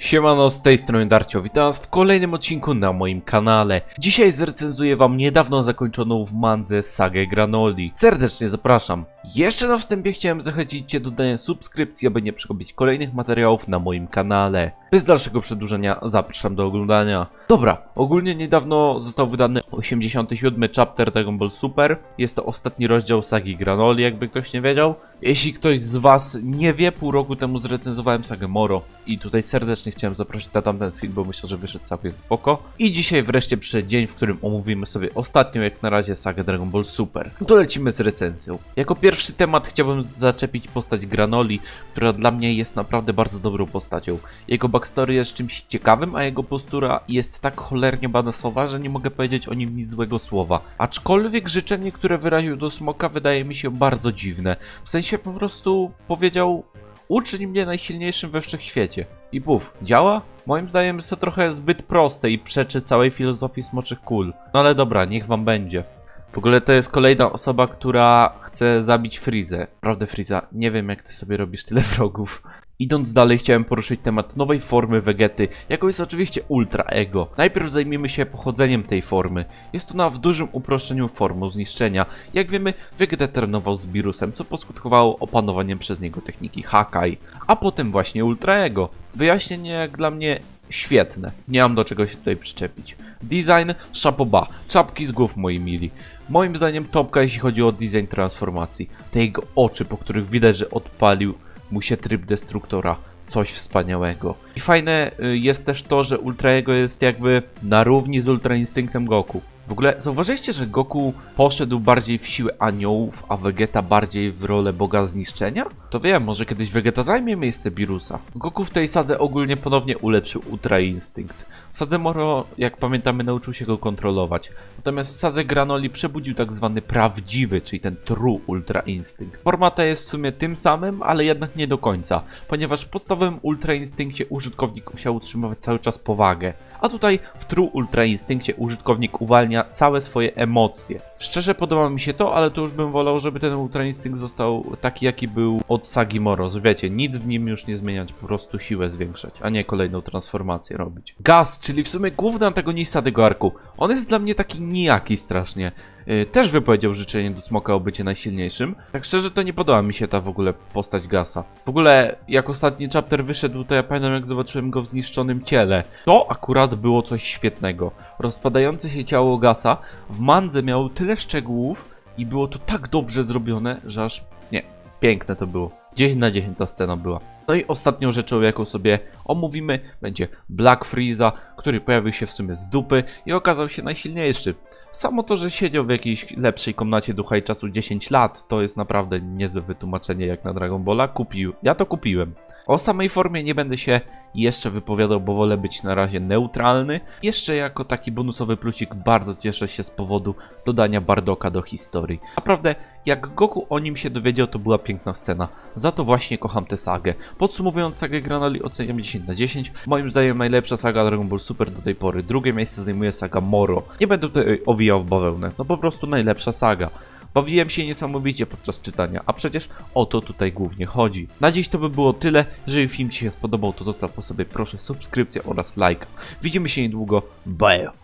Siemano, z tej strony Darcio, witam was w kolejnym odcinku na moim kanale. Dzisiaj zrecenzuję wam niedawno zakończoną w mandze sagę Granoli. Serdecznie zapraszam. Jeszcze na wstępie chciałem zachęcić cię do dania subskrypcji, aby nie przegapić kolejnych materiałów na moim kanale. Bez dalszego przedłużenia zapraszam do oglądania. Dobra, ogólnie niedawno został wydany 87 chapter Dragon Ball Super. Jest to ostatni rozdział sagi Granoli, jakby ktoś nie wiedział. Jeśli ktoś z was nie wie, pół roku temu zrecenzowałem sagę Moro i tutaj serdecznie chciałem zaprosić na tamten film, bo myślę, że wyszedł całkiem spoko. I dzisiaj wreszcie przyszedł dzień, w którym omówimy sobie ostatnią jak na razie sagę Dragon Ball Super. No to lecimy z recenzją. Jako pierwszy temat chciałbym zaczepić postać Granoli, która dla mnie jest naprawdę bardzo dobrą postacią. Jego backstory jest czymś ciekawym, a jego postura jest tak cholernie badasowa, że nie mogę powiedzieć o nim nic złego słowa. Aczkolwiek życzenie, które wyraził do Smoka wydaje mi się bardzo dziwne. W sensie po prostu powiedział uczyń mnie najsilniejszym we wszechświecie. I puf, działa? Moim zdaniem jest to trochę zbyt proste i przeczy całej filozofii smoczych kul. No ale dobra, niech wam będzie. W ogóle to jest kolejna osoba, która chce zabić Frizę. Prawdę Friza, nie wiem jak ty sobie robisz tyle wrogów. Idąc dalej chciałem poruszyć temat nowej formy Vegety, jaką jest oczywiście Ultra Ego. Najpierw zajmiemy się pochodzeniem tej formy. Jest ona w dużym uproszczeniu formą zniszczenia. Jak wiemy, Vegeta trenował z Birusem, co poskutkowało opanowaniem przez niego techniki Hakai, a potem właśnie Ultra Ego. Wyjaśnienie jak dla mnie świetne. Nie mam do czego się tutaj przyczepić. Design Shapoba. Czapki z głów moi mili. Moim zdaniem topka jeśli chodzi o design transformacji. Te jego oczy, po których widać, że odpalił mu się tryb destruktora. Coś wspaniałego. I fajne y, jest też to, że Ultra Ego jest jakby na równi z Ultra Instynktem Goku. W ogóle zauważyliście, że Goku poszedł bardziej w siłę aniołów, a Vegeta bardziej w rolę boga zniszczenia? To wiem, może kiedyś Vegeta zajmie miejsce Birusa. Goku w tej sadze ogólnie ponownie ulepszył Ultra Instynkt. W sadze Moro, jak pamiętamy, nauczył się go kontrolować. Natomiast w sadze Granoli przebudził tak zwany prawdziwy, czyli ten true Ultra Instynkt. Forma ta jest w sumie tym samym, ale jednak nie do końca, ponieważ w podstawowym Ultra Instynkcie użytkownik musiał utrzymywać cały czas powagę, a tutaj w True Ultra Instynkcie użytkownik uwalnia całe swoje emocje. Szczerze podoba mi się to, ale to już bym wolał, żeby ten Ultra Instynkt został taki, jaki był od Sagi Moro. Wiecie, nic w nim już nie zmieniać, po prostu siłę zwiększać, a nie kolejną transformację robić. Gaz, czyli w sumie główny antagonista tego arku. On jest dla mnie taki nijaki strasznie. Yy, też wypowiedział życzenie do Smoka o bycie najsilniejszym. Tak szczerze to nie podoba mi się ta w ogóle postać Gasa. W ogóle jak ostatni chapter wyszedł, to ja pamiętam jak zobaczyłem go w zniszczonym ciele. To akurat było coś świetnego. Rozpadające się ciało Gasa w mandze miało tyle szczegółów i było to tak dobrze zrobione, że aż... Nie, piękne to było. 10 na 10 ta scena była. No i ostatnią rzeczą, jaką sobie omówimy, będzie Black Freeza, który pojawił się w sumie z dupy i okazał się najsilniejszy. Samo to, że siedział w jakiejś lepszej komnacie ducha i czasu 10 lat, to jest naprawdę niezłe wytłumaczenie jak na Dragon Balla. Kupił, ja to kupiłem. O samej formie nie będę się jeszcze wypowiadał, bo wolę być na razie neutralny. Jeszcze jako taki bonusowy plusik bardzo cieszę się z powodu dodania Bardoka do historii. Naprawdę, jak Goku o nim się dowiedział, to była piękna scena. Za to właśnie kocham tę sagę. Podsumowując sagę Granoli oceniam 10 na 10. Moim zdaniem najlepsza saga Dragon Ball Super do tej pory. Drugie miejsce zajmuje saga Moro. Nie będę tutaj owijał w bawełnę. No po prostu najlepsza saga. Bawiłem się niesamowicie podczas czytania, a przecież o to tutaj głównie chodzi. Na dziś to by było tyle. Jeżeli film Ci się spodobał, to zostaw po sobie proszę subskrypcję oraz like. Widzimy się niedługo. Bye!